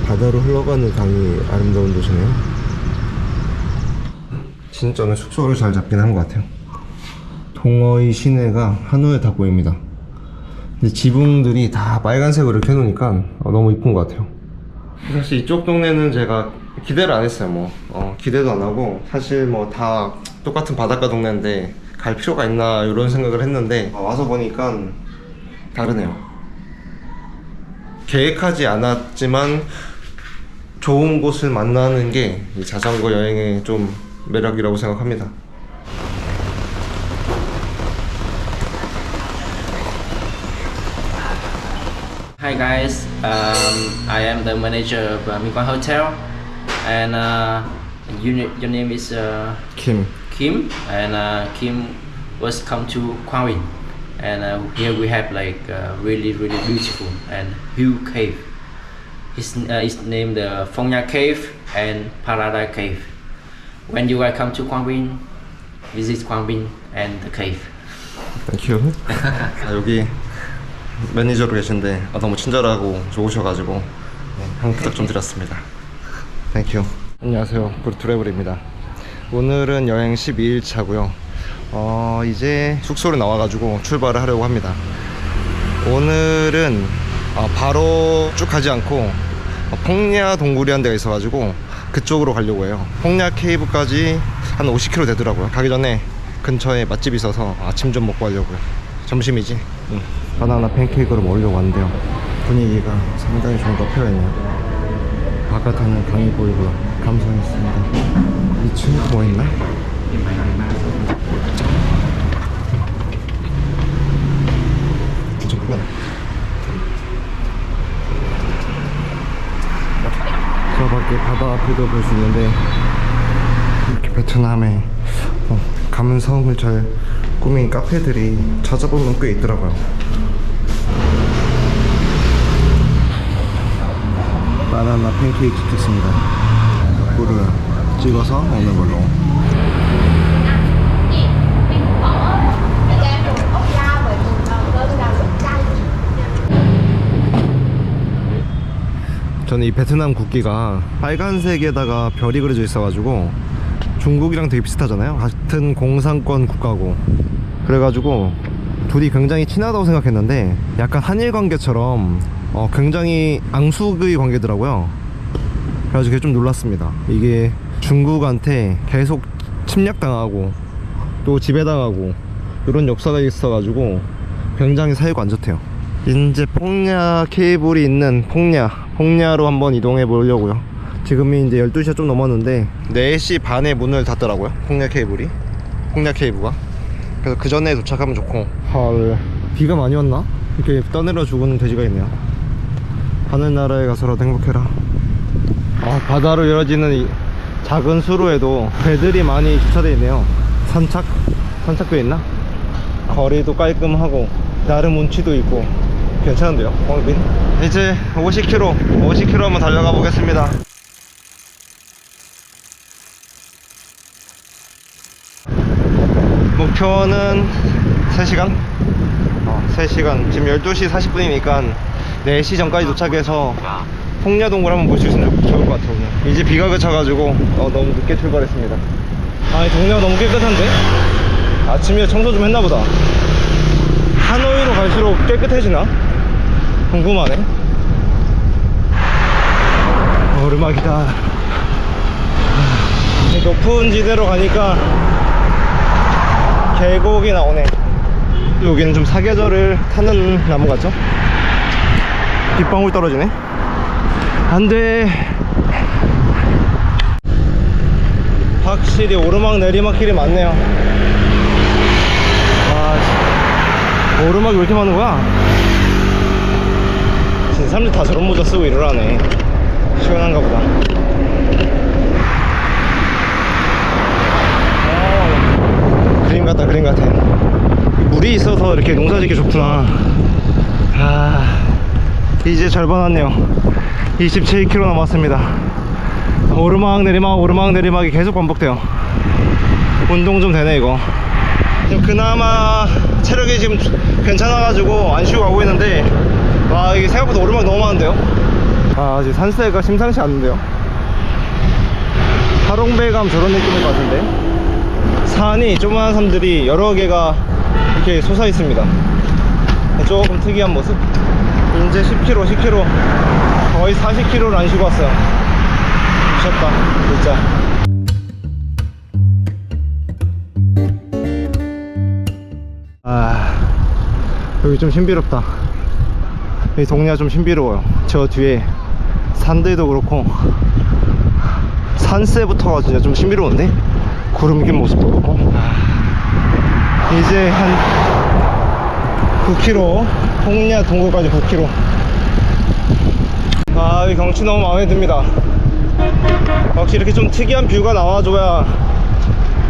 바다로 흘러가는 강이 아름다운 도시네요. 진짜는 숙소를 잘 잡긴 한 것 같아요. 동어의 시내가 한눈에 다 보입니다. 근데 지붕들이 다 빨간색으로 이렇게 해놓으니까 어, 너무 이쁜 것 같아요. 사실 이쪽 동네는 제가 기대를 안 했어요. 뭐 어, 기대도 안 하고 사실 뭐 다 똑같은 바닷가 동네인데 갈 필요가 있나 이런 생각을 했는데 어, 와서 보니까 다르네요. 계획하지 않았지만 좋은 곳을 만나는 게 이 자전거 여행의 좀 매력이라고 생각합니다. Hi guys, um, I am the manager of uh, Mingguan Hotel, and uh, you, your name is uh, 김. Kim, and uh, Kim was come to Quang and uh, here we have like uh, really really beautiful and huge cave. His uh, is named the Phong Nha Cave and Paradise Cave. When you guys come to Quang Binh, visit Quang Binh and the cave. 땡큐. 아, 여기 매니저로 계신데 아, 너무 친절하고 좋으셔가지고 네, 한 부탁 좀 드렸습니다. 땡큐. 안녕하세요. 브루트래블입니다. 오늘은 여행 12일 차고요. 어, 이제 숙소로 나와가지고 출발을 하려고 합니다. 오늘은 어, 바로 쭉 가지 않고 어, 폭냐 동굴이라는 데가 있어가지고 그쪽으로 가려고 해요. 폭냐 케이브까지 한 50km 되더라고요. 가기 전에 근처에 맛집이 있어서 아침 좀 먹고 가려고요. 점심이지. 응. 바나나 팬케이크를 먹으려고 하는데요. 분위기가 상당히 좋은 거 표현이에요. 바깥에는 강이 보이고요. 감상했습니다. 2층 뭐 있나? 잠깐만. 저 밖에 바다 앞에도 볼 수 있는데 이렇게 베트남에 어, 감성을 잘 꾸민 카페들이 찾아보면 꽤 있더라고요. 바나나 팬케이크 시켰습니다. 꿀을 찍어서 먹는 걸로. 저는 이 베트남 국기가 빨간색에다가 별이 그려져 있어가지고 중국이랑 되게 비슷하잖아요. 같은 공산권 국가고 그래가지고 둘이 굉장히 친하다고 생각했는데 약간 한일 관계처럼 어, 굉장히 앙숙의 관계더라고요. 그래가지고 그게 좀 놀랐습니다. 이게 중국한테 계속 침략당하고 또 지배당하고 이런 역사가 있어가지고 굉장히 사이가 안 좋대요. 이제 폭냐 케이블이 있는 폭냐 폭냐로 한번 이동해 보려고요. 지금이 이제 12시가 좀 넘었는데 4시 반에 문을 닫더라고요. 폭냐 케이블이. 폭냐 케이블가. 그래서 그 전에 도착하면 좋고. 헐. 비가 많이 왔나? 이렇게 떠내려 죽은 돼지가 있네요. 하늘나라에 가서라도 행복해라. 아, 바다로 이어지는 이 작은 수로에도 배들이 많이 주차되어 있네요. 산착? 산착도 있나? 거리도 깔끔하고 나름 운치도 있고 괜찮은데요? 광빈 이제 50km 50km 한번 달려가 보겠습니다. 목표는 3시간? 어, 3시간. 지금 12시 40분이니까 4시 전까지 도착해서 홍야동굴 한번 볼 수 있으면 좋- 좋을 것 같아요 오늘. 이제 비가 그쳐가지고 어, 너무 늦게 출발했습니다. 아니 동네가 너무 깨끗한데? 아침에 청소 좀 했나보다. 하노이로 갈수록 깨끗해지나? 궁금하네 오르막이다 이 높은 지대로 가니까 계곡이 나오네 여기는 좀 사계절을 타는 나무 같죠? 빗방울 떨어지네 안돼 확실히 오르막 내리막 길이 많네요 아 씨. 오르막이 왜 이렇게 많은 거야? 사람들 다 저런 모자 쓰고 일을 네. 시원한가 보다. 아, 그림 같다 그림 같아. 물이 있어서 이렇게 농사 짓기 좋구나. 아 이제 절반 왔네요. 27km 남았습니다. 오르막 내리막 오르막 내리막이 계속 반복돼요. 운동 좀 되네 이거. 그나마 체력이 지금 괜찮아가지고 안 쉬고 가고 있는데 와 이게 생각보다 오르막 너무 많은데요? 아아 지금 산세가 심상치 않은데요. 가면 저런 느낌일 것 같은데? 산이 조그마한 섬들이 여러 개가 이렇게 솟아 있습니다. 조금 특이한 모습. 이제 10km 10km 거의 40km를 안 쉬고 왔어요. 미쳤다 진짜. 아 여기 좀 신비롭다 이 동네가 좀 신비로워요 저 뒤에 산들도 그렇고 산세부터가 진짜 좀 신비로운데 구름 낀 모습도 그렇고 이제 한 9km 통야 동굴까지 9km 아, 이 경치 너무 마음에 듭니다. 역시 이렇게 좀 특이한 뷰가 나와줘야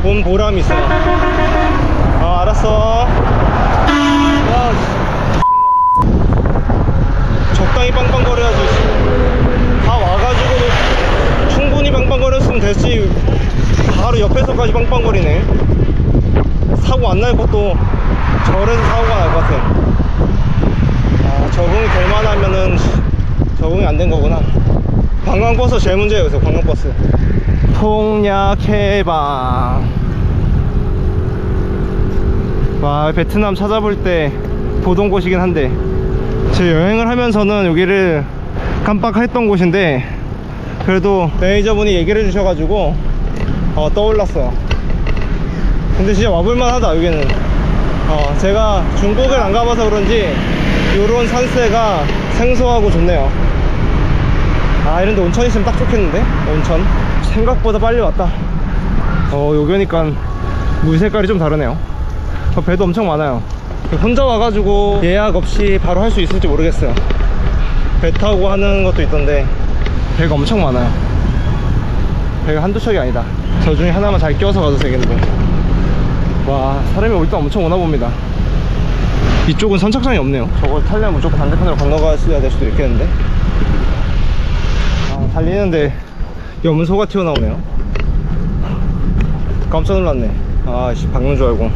본 보람이 있어. 아, 알았어. 야, 씨. 적당히 빵빵거려야지. 씨. 다 와가지고 충분히 빵빵거렸으면 됐지. 바로 옆에서까지 빵빵거리네. 사고 안 날 것도 절에서 사고가 날 것 같아. 아, 적응이 될 만하면은 적응이 안 된 거구나. 관광버스 제일 문제예요, 그래서 관광버스. 통약해방. 와, 베트남 찾아볼 때 보던 곳이긴 한데, 제 여행을 하면서는 여기를 깜빡했던 곳인데, 그래도 매니저분이 얘기를 해주셔가지고, 어, 떠올랐어요. 근데 진짜 와볼만 하다, 여기는. 어, 제가 중국을 안 가봐서 그런지, 요런 산세가 생소하고 좋네요. 아 이런데 온천 있으면 딱 좋겠는데 온천 생각보다 빨리 왔다 어 여기 오니까 물 색깔이 좀 다르네요 어, 배도 엄청 많아요 혼자 와가지고 예약 없이 바로 할 수 있을지 모르겠어요. 배 타고 하는 것도 있던데 배가 엄청 많아요. 배가 한두 척이 아니다. 저 중에 하나만 잘 끼워서 가도 되겠는데. 와 사람이 올 때 엄청 오나 봅니다. 이쪽은 선착장이 없네요. 저걸 타려면 무조건 반대편으로 건너가야 될 수도 있겠는데. 아, 달리는데 염소가 튀어나오네요. 깜짝 놀랐네. 아씨 박는 줄 알고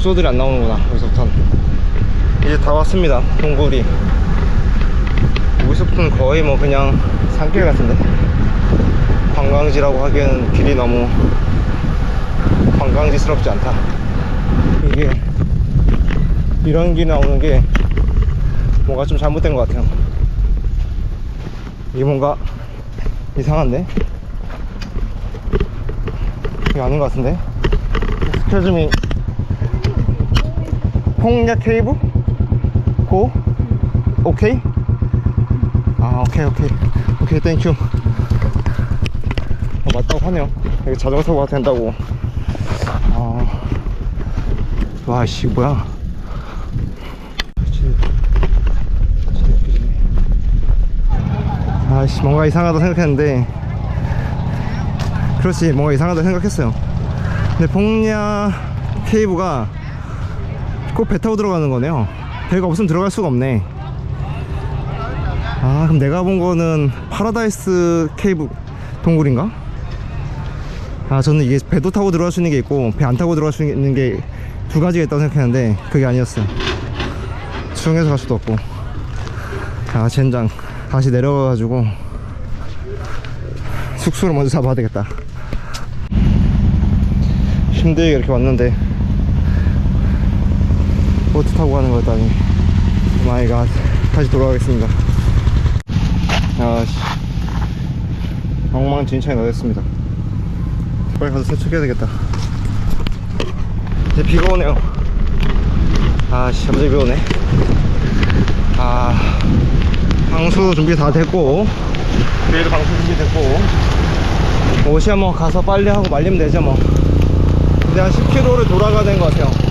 숙소들이 안 나오는구나 여기서부터는. 이제 다 왔습니다 동굴이. 여기서부터는 거의 뭐 그냥 산길 같은데? 관광지라고 하기에는 길이 너무 관광지스럽지 않다. 이게 이런 길 나오는 게 뭔가 좀 잘못된 것 같아요. 이게 뭔가 이상한데? 이게 아닌 것 같은데? 스케줄이 홍야 케이브? 고? 오케이? 아 오케이 오케이. 오케이 땡큐 어, 맞다고 하네요. 여기 자전거 타고 가도 된다고. 아 와씨 뭐야? 아씨 뭔가 이상하다 생각했는데. 그렇지 뭔가 이상하다 생각했어요. 근데 폭야 케이브가 꼭배 타고 들어가는 거네요. 배가 없으면 들어갈 수가 없네. 아 그럼 내가 본 거는 파라다이스 케이브 동굴인가? 아 저는 이게 배도 타고 들어갈 수 있는 게 있고 배 안 타고 들어갈 수 있는 게 두 가지가 있다고 생각했는데 그게 아니었어요. 수영해서 갈 수도 없고. 아 젠장. 다시 내려가가지고 숙소를 먼저 잡아야 되겠다. 힘들게 이렇게 왔는데 보트 타고 가는 거였다니 마이 갓 다시 돌아가겠습니다. 아씨. 엉망진창이 나됐습니다. 빨리 가서 세척해야 되겠다. 이제 비가 오네요. 아씨 갑자기 비 오네. 아 방수 준비 다 됐고. 위에도 방수 준비 됐고. 옷이 한번 가서 빨리 하고 말리면 되죠 뭐. 이제 한 10km를 돌아가야 것 같아요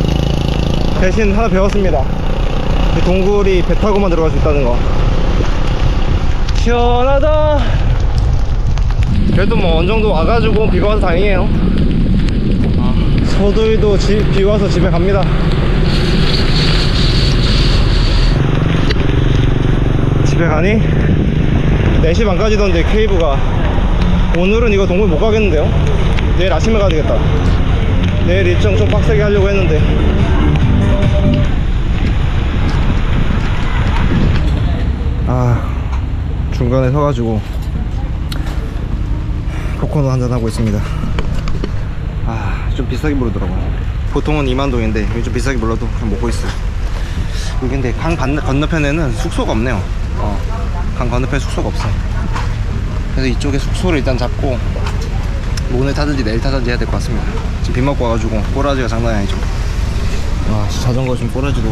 대신 하나 배웠습니다. 이 동굴이 배 타고만 들어갈 수 있다는 거. 시원하다. 그래도 뭐 어느 정도 와가지고 비가 와서 다행이에요. 아, 서둘도 지, 비 와서 집에 갑니다. 집에 가니? 4시 반까지던데 케이브가. 오늘은 이거 동굴 못 가겠는데요? 내일 아침에 가야 되겠다. 내일 일정 좀 빡세게 하려고 했는데 아 중간에 서가지고 코코넛 한잔 하고 있습니다. 아, 좀 비싸게 부르더라고요. 보통은 2만 동인데 여기 좀 비싸게 불러도 그냥 먹고 있어요. 여기 근데 강 반- 건너편에는 숙소가 없네요. 어, 강 건너편에 숙소가 없어요. 그래서 이쪽에 숙소를 일단 잡고 뭐 오늘 타든지 내일 타든지 해야 될 것 같습니다. 지금 비 맞고 와가지고 꼬라지가 장난이 아니죠. 와, 진짜 자전거 지금 꼬라지도.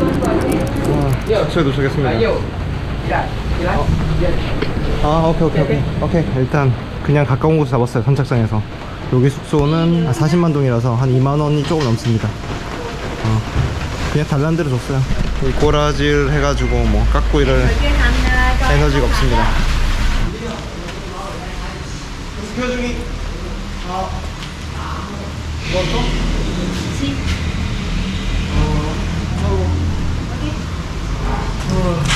와, 숙소에 도착했습니다. 아 오케이 오케이 오케이. 오케이 일단 그냥 가까운 곳 잡았어요 선착장에서. 여기 숙소는 40만 동이라서 한 2만 원이 조금 넘습니다. 어, 그냥 달란 대로 줬어요. 이 꼬라지를 해가지고 뭐 깎고 이럴 에너지가 없습니다. 스켜중이 아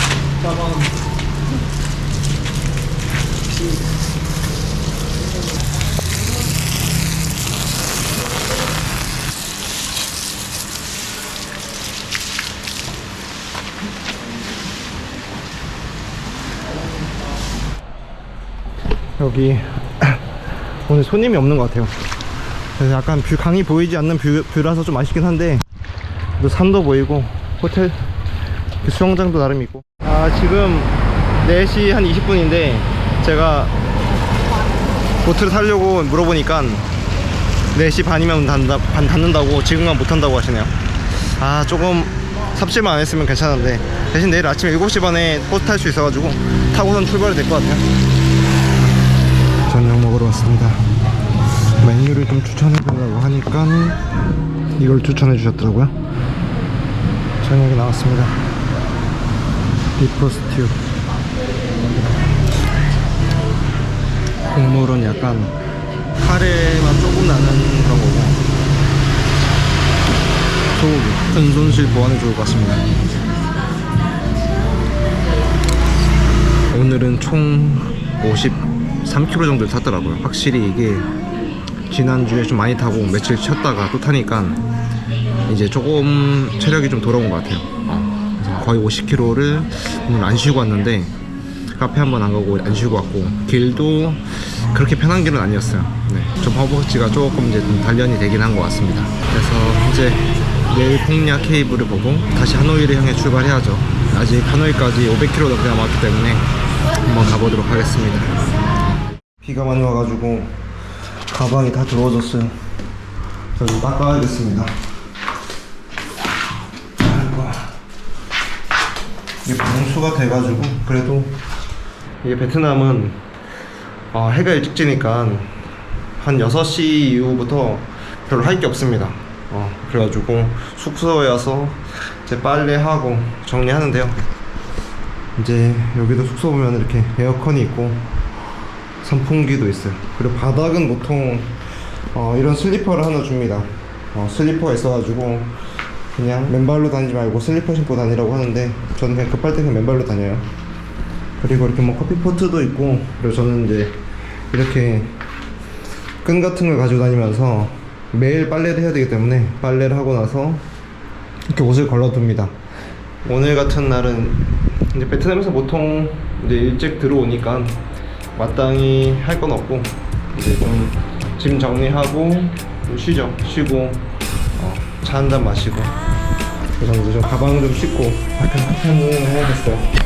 여기 오늘 손님이 없는 것 같아요. 그래서 약간 뷰, 강이 보이지 않는 뷰, 뷰라서 좀 아쉽긴 한데 또 산도 보이고 호텔 그 수영장도 나름 있고 아 지금 4시 한 20분인데 제가 보트를 타려고 물어보니까 4시 반이면 닫는다, 반 닫는다고 지금만 못 한다고 하시네요 아 조금 삽질만 안 했으면 괜찮은데 대신 내일 아침 7시 반에 버스 탈 수 있어가지고 타고선 출발이 될 것 같아요 저녁 먹으러 왔습니다. 메뉴를 좀 추천해달라고 하니까 이걸 추천해 주셨더라고요. 저녁이 나왔습니다. 비프 스튜. 국물은 약간 카레만 조금 나는 그런 거고 소고기 큰 손실 보완에 좋을 것 같습니다. 오늘은 총 53km 정도를 탔더라고요. 확실히 이게 지난주에 좀 많이 타고 며칠 쉬었다가 또 타니까 이제 조금 체력이 좀 돌아온 것 같아요. 어, 거의 50km를 오늘 안 쉬고 왔는데 카페 한 번 안 가고 안 쉬고 왔고 길도 그렇게 편한 길은 아니었어요. 네, 좀 허벅지가 조금 이제 좀 단련이 되긴 한 것 같습니다. 그래서 이제 내일 폭략 케이블을 보고 다시 하노이를 향해 출발해야죠. 아직 하노이까지 500km 넘게 남았기 때문에 한번 가보도록 하겠습니다. 비가 많이 와가지고 가방이 다 더러워졌어요. 그래서 닦아야겠습니다. 이게 방수가 돼가지고 그래도 이게 베트남은 어, 해가 일찍 지니까 한 6시 이후부터 별로 할 게 없습니다. 어, 그래가지고 숙소에 와서 이제 빨래하고 정리하는데요. 이제 여기도 숙소 보면 이렇게 에어컨이 있고 선풍기도 있어요. 그리고 바닥은 보통 어, 이런 슬리퍼를 하나 줍니다. 어, 슬리퍼가 있어가지고 그냥 맨발로 다니지 말고 슬리퍼 신고 다니라고 하는데 저는 그냥 급할 때 그냥 맨발로 다녀요. 그리고 이렇게 뭐 커피 포트도 있고 그리고 저는 이제 이렇게 끈 같은 걸 가지고 다니면서 매일 빨래를 해야 되기 때문에 빨래를 하고 나서 이렇게 옷을 걸러둡니다. 오늘 같은 날은 이제 베트남에서 보통 이제 일찍 들어오니까 마땅히 할 건 없고 이제 좀 짐 정리하고 좀 쉬죠. 쉬고 어, 차 한 잔 마시고 그래서 이제 좀 가방 좀 씻고 약간 한잔 해야겠어요.